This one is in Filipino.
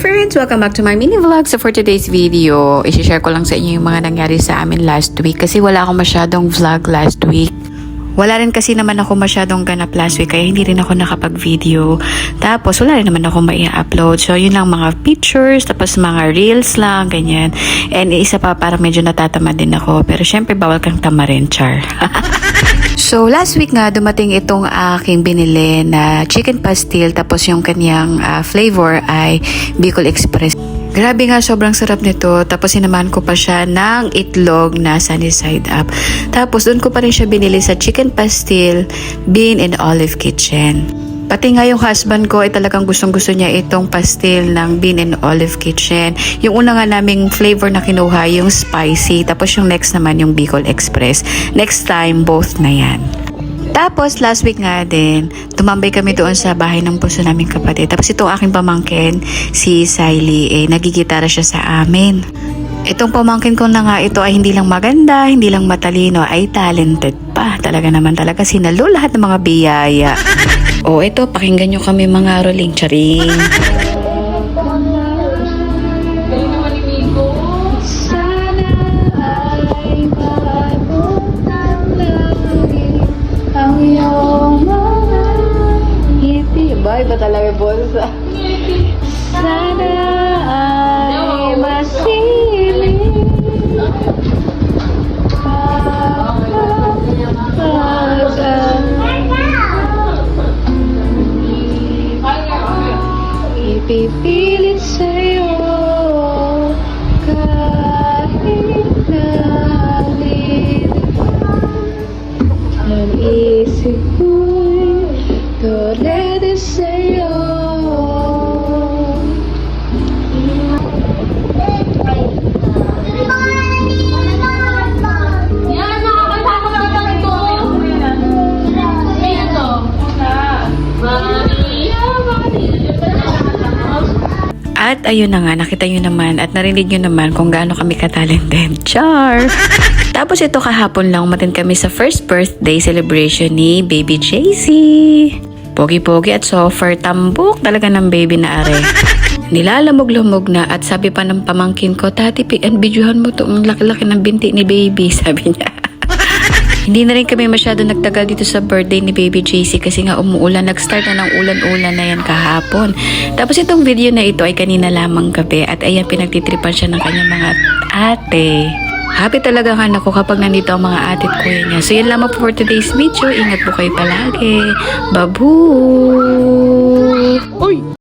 friends! Welcome back to my mini vlog. So for today's video, isi-share ko lang sa inyo yung mga nangyari sa amin last week kasi wala akong masyadong vlog last week. Wala rin kasi naman ako masyadong ganap last week kaya hindi rin ako nakapag-video. Tapos wala rin naman ako mai-upload. So yun lang mga pictures, tapos mga reels lang, ganyan. And isa pa parang medyo natatamad din ako. Pero syempre bawal kang tamarin, char. So, last week nga, dumating itong aking binili na chicken pastil tapos yung kanyang ah, flavor ay Bicol Express. Grabe nga, sobrang sarap nito. Tapos sinamahan ko pa siya ng itlog na sunny side up. Tapos doon ko pa rin siya binili sa chicken pastil, bean and olive kitchen. Pati nga yung husband ko ay talagang gustong gusto niya itong pastil ng Bean and Olive Kitchen. Yung una nga naming flavor na kinuha, yung spicy. Tapos yung next naman yung Bicol Express. Next time, both na yan. Tapos last week nga din, tumambay kami doon sa bahay ng puso naming kapatid. Tapos itong aking pamangkin, si Siley, eh, nagigitara siya sa amin. Itong pamangkin ko na nga ito ay hindi lang maganda, hindi lang matalino, ay talented pa. Talaga naman talaga sinalo lahat ng mga biyaya. O ito, pakinggan nyo kami mga rolling charing. Ngiti. Ba, talaga bolsa. Sana Ipipilit sa'yo kahit nalit Ang isip ko'y tulad sa'yo At ayun na nga, nakita nyo naman at narinig nyo naman kung gaano kami ka-talented. Char! Tapos ito kahapon lang umatin kami sa first birthday celebration ni Baby JC. Pogi-pogi at sofer, tambok talaga ng baby na are. Nilalamog-lamog na at sabi pa ng pamangkin ko, Tati, pi- and videohan mo to, ang laki-laki ng binti ni baby, sabi niya. Hindi na rin kami masyado nagtagal dito sa birthday ni Baby JC kasi nga umuulan. Nag-start na ng ulan-ulan na yan kahapon. Tapos itong video na ito ay kanina lamang gabi at ayan pinagtitripan siya ng kanyang mga ate. Happy talaga nga ako kapag nandito ang mga ate at kuya niya. So yan lamang po for today's video. Ingat po kayo palagi. Babu!